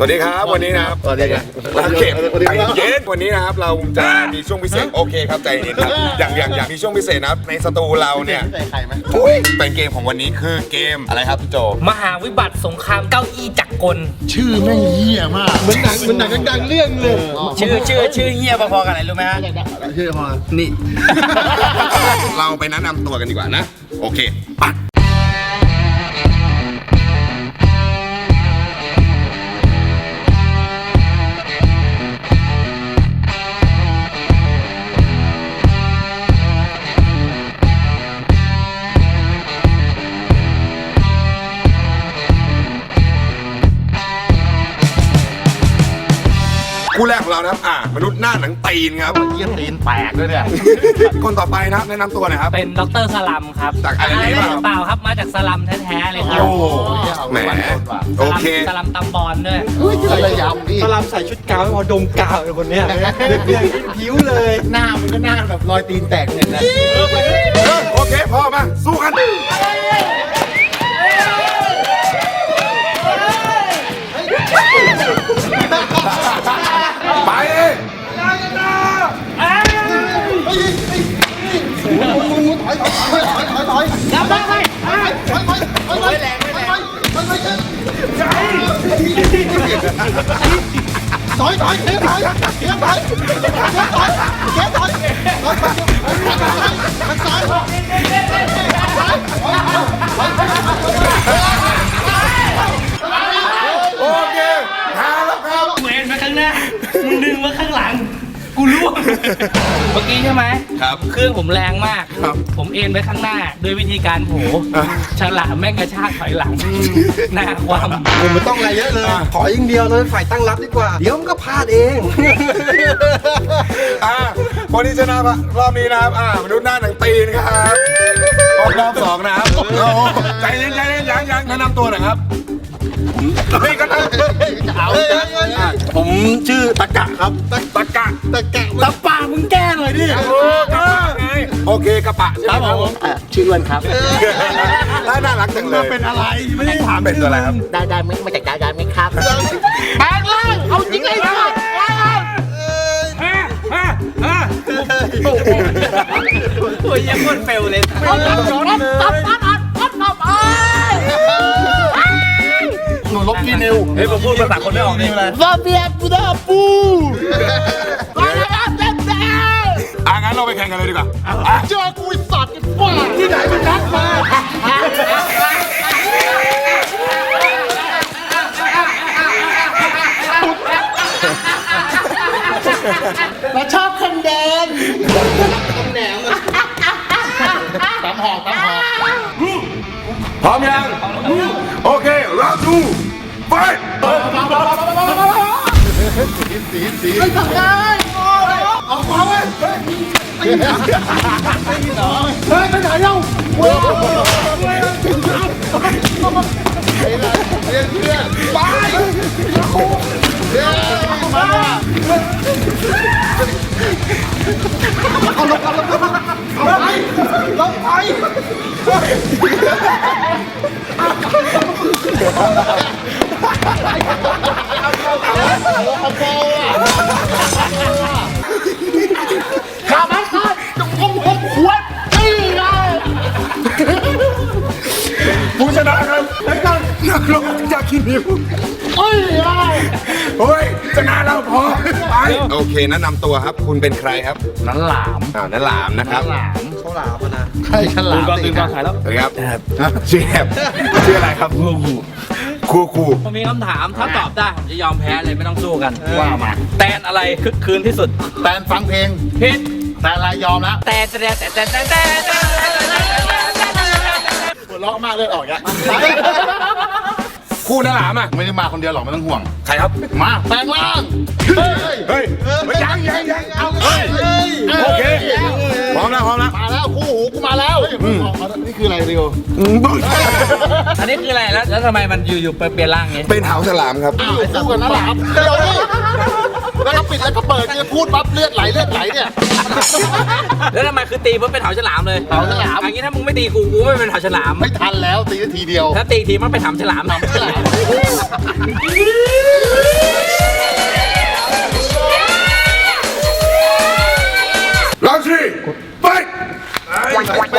สวัสดีครับวันนี้นะครับสวัสดีครับโอเคสวัสดีใจครับเย็นวันนี้นะครับเราจะมีช่วงพิเศษโอเคครับใจเย็นครับอย่างอย่างอย่างมีช่วงพิเศษนะครับในสตูเราเนี่ยใส่ไข่ไหมอุ๊ยเป็นเกมของวันนี้คือเกมอะไรครับพี่โจมหาวิบัติสงครามเก้าอี้จักรกลชื่อแม่งเหี้ยมากเหมือนหนังเหมือนหนังดังๆเรื่องเลยชื่อชื่อชื่อเฮียพอๆกันอะไรรู้ไหมฮะชื่อพอนี่ เราไปแนะนำตัวกันดีกว่านะ โอเคไปคู่ หน้าหนังตีนครับเยี่ยตีนแตกเลยเนี่ย คนต่อไปนะครับแนะนำตัวหน่อยครับเป็นดรสลัมครับจากอะไรนี่เปล่าเปล่าครับมาจากสลัมแท้ๆเลยครับโอ้แหมโอเค สลัมตำบอลด้วยระยำดิสลัมใส่ชุดกาวไม่พอดมกาวเลยคนเนี้ยเดือดๆผิวเลย หน้ามันก็หน้าแบบรอยตีนแตกเนี่ยนะเออโอเคพอมาสู้กัน ถอยถอยเทียบถอยเทียบถอยเทียบถอยเทียบถอย กูร่วงเมื่อกี้ใช่ไหมครับ เครื่องผมแรงมาก ครับ ผมเอ็นไปข้างหน้าด้วยวิธีการโผฉลามแม่งกระชากถอยหลังหน้าความ ผมไม่ต้องอะไรเยอะเลย ขออย่างเดียวเลยฝ่ายตั้งรับดีกว่า เดี๋ยวมันก็พลาดเอง อ่าคนที่ชนะรอบนี้นะครับอ่ามนุษย์หน้าหนังตีนครับรอบรอบสองนะครับโอ้โหใจเย็นใจเย็นยังยังแนะนำตัวหน่อยครับ นี่ก็ได้เอาจังอะผมชื่อตะกะครับตะกะตะกะตะปามึงแก้หน่อยดิโอ้กะปะไงโอเคกระปะใช่ไหมครับผมชื่ออ้วนครับน่ารักจังเลยเป็นอะไรไม่ได้ถามเป็นอะไรครับได้ได้ไหมมาจากดาวดาวไหมครับแปลงร่างเอาจริงเลยครับโอ้ยยังคนเฟลเลยห ฮ้ยผมพูดภาษาคนไม่ออกนี่เลยซาเบียบูดาปูอะงั้นเราไปแข่งกันเลยดีกว่าอะเจอกูไอ้สัตว์ไอ้บ้าที่ไหนมันนัดมามาชอบคนเดินตำหอกตำหอกพร้อมยัง สีสีไม่ทำได้ออกมาเว้ยเฮ้ยเฮ้ยไปไหนเล่าเว้ยเรียนเพื่อนไปเฮ้ยวมาเอาลงเอาลงเอาไปลงไป ขามันขาดจะคมหกขวดนี่ไงผู้ชนะครับนักลงจากขี้นิ้วเอ้ยไงเฮ้ยชนะเราพอไปโอเคแนะนำตัวครับ คุณเป็นใครครับนั้นหลามอ่านั่นหลามนะครับเขาหลามานะใครฉลาดก่อนตื่นก่อนถ่ายแล้วสวัสดีครับชื่อแอบชื่ออะไรครับ ครูครูครูผมมีคำถามถ้าตอบได้ผมจะยอมแพ้เลยไม่ต้องสู้กัน ว่ามาแตนอะไรคึกคืนที่สุดแฟนฟังเพลงผิดแต่ลายยอมแล้วแต่แต่แต่แต่แต่แต่หัวเราะมากเลยออกอะครูนั่นหลามอะไม่ได้มาคนเดียวหรอกไม่ต้องห่วง ใครครับ มาแปลงร่าง เฮ้ย เฮ้ยยังยังยังเอาเฮ้ย มาแล้วนี่คืออะไรเรียวอันนี้คืออะไรแล้วแล้วทำไมมันอยู่อยู่เปลี่ยนร่างนี้เป็นเหาฉลามครับอยู่คู่กันนั่นแหละครับเดี๋ยวนี่แล้วก็ปิดแล้วก็เปิดเนี่ยพูดปั๊บเลือดไหลเลือดไหลเนี่ย แล้วทำไมคือตีเพื่อเป็นเหาฉลามเลยเหาฉลามอันนี้ถ้ามึงไม่ตีกูกูไม่เป็นเหาฉลามไม่ทันแล้วตีนาทีเดียวถ้าตีทีมันเป็นหำฉลาม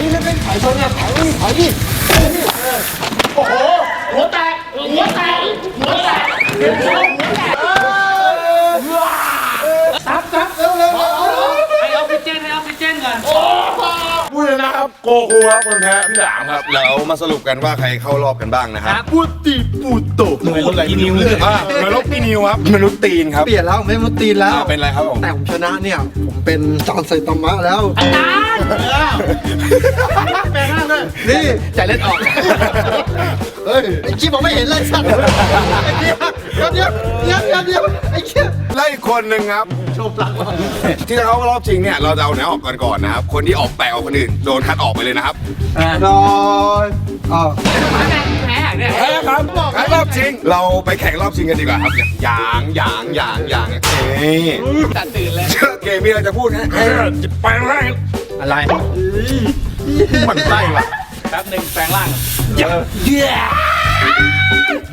ทำเท่าไหร่หัวแตก หัวแตก หัวแตกหัวแตกซับซับเร็วเร็วให้ออกซิเจนให้ออกซิเจนก่อนพูดเลยนะครับโกคูครับคนแพ้พี่หลามครับแล้วมาสรุปกันว่าใครเข้ารอบกันบ้างนะครับปูติปูโตหน่วยลบกี่นิ้วเลยอ่ามนุษย์พี่นิวครับมนุษย์ตีนครับเปลี่ยนแล้วไม่มาตีนแล้วอ่าเป็นอะไรครับผมแต่ผมชนะเนี่ยผมเป็นจอนไซตามะแล้วอาจารย์ แปลงร่างเลยนี่ใจเล่นออก เฮ้ยไอ้ชิบบอกไม่เห็นเลยสัตว์เดี๋ยวเดี๋ยวเดี๋ยวเดี๋ยวเดี๋ยวไอ้เชี่ยไล่อีกคนหนึ่งครับ โชว์ปลักว่ะที่จะเข้ารอบชิงเนี่ยเราจะเอาไหนออกก่อนก่อนนะครับ คนที่ออกแปลกออกคนอื่นโดนคัดออกไปเลยนะครับนอนอ๋อแพ้เนี่ยแพ้ครับแพ้รอบชิง เราไปแข่งรอบชิงกันดีกว่าครับหยางหยางหยางหยางเอ้ยตัดตื่นเลยเชื่อเกมมีอะไรจะพูดฮะเอ้ยจะไปแรง อะไรมันไส้ว่ะแป๊บหนึ่งแปลงร่าง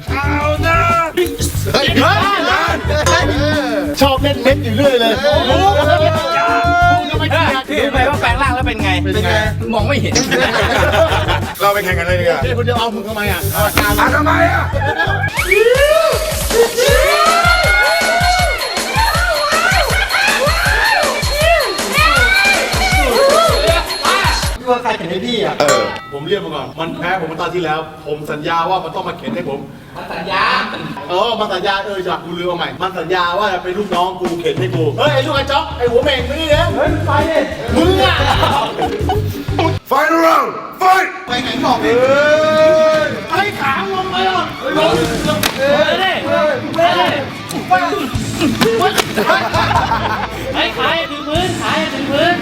เอานะชอบเล่นเม็ดอยู่เรื่อยเลยรู้ไหมว่าแปลงร่างแล้วเป็นไง เป็นไง มองไม่เห็น เราไปแข่งกันเลยดีกว่าเฮ้ยคนเดียวเอามึงทำไมอะอะทำไมอะ ว่าใครเห็นให้พี่อะเออ ผมเรียกมาก่อน มันแพ้ผมเมื่อตอนที่แล้ว ผมสัญญาว่ามันต้องมาเข็นให้ผมสัญญา เออ มันสัญญา เออจากกูลืมเอาใหม่ มันสัญญาว่าจะเป็นลูกน้องกูเข็นให้กู เฮ้ย ไอ้ลูกไอ้จ๊อกไอ้หัวเหม่งนี่นะเฮ้ยไปเลยมึงอะไฟรังไฟไปไหนบอกเลยไอ้ขาลงไปอะลงเฮ้ยเฮ้ยเฮ้ยไอ้ขายถึงพื้นขายถึงพื้น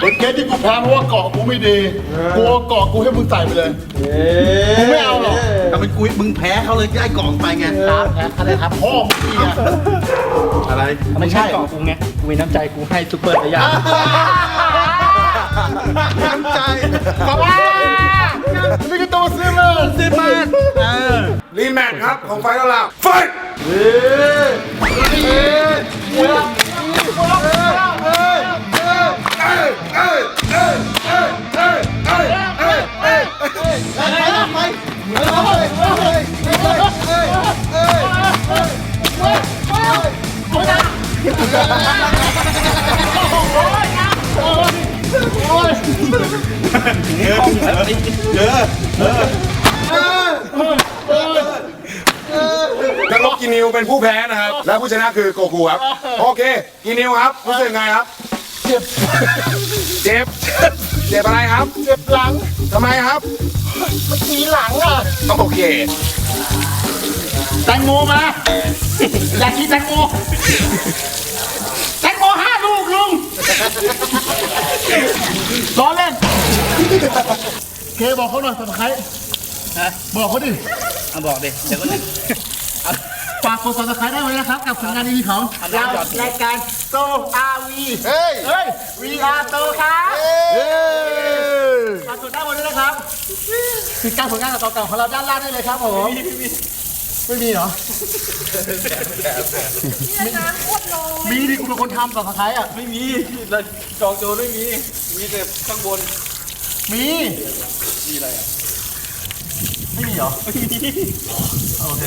เป็นเคสที่กูแพ้เพราะว่าเกาะกูไม่ดี กูเอาเกาะกูให้มึงใส่ไปเลย กูไม่เอาอกแต่ เป็นกูมึงแพ้เขาเลยไอ้กล่องไปไงครับอะไรครับพ่อมึงดีอะอะไรไม่ใช่กล่องกูไงกูมีน้ำใจกูให้ซุปเปอร์ระยะน้ำใจบอกว่านี่ก็ตัวซื้อมาซื้อมารีแมทครับของไฟรังไฟ นักรบกินิวเป็นผู้แพ้นะครับ และผู้ชนะคือโกคูครับ โอเค กินิวครับรู้สึกไงครับ เจ็บ เจ็บ เจ็บอะไรครับ เจ็บหลังทำไมครับทีหลังอะโอเคแตงโมมาอยากกินแตงโมแตงโมห้าลูกลุงล้อเล่น เคบอกเขาหน่อยสับไครบอกเขาดิเอาบอกดิเดี๋ยวก็หนึ่งฝากกดซับสไครต์ได้ไว้นะครับ กับผลงานดีๆของเรารายการโซอาวีเฮ้ย เฮ้ยวีอาโตครับเฮ้ยฝากกดได้หมดเลยนะครับติดตามผลงานเก่าๆของเราด้านล่างได้เลยครับผมไม่มีเหรอมีดิกูเป็นคนทำสับสไครต์อะ ไม่มีจองโจรไม่มี มีแต่ข้างบน มี มีอะไรอะ ไม่มีเหรอ โอเค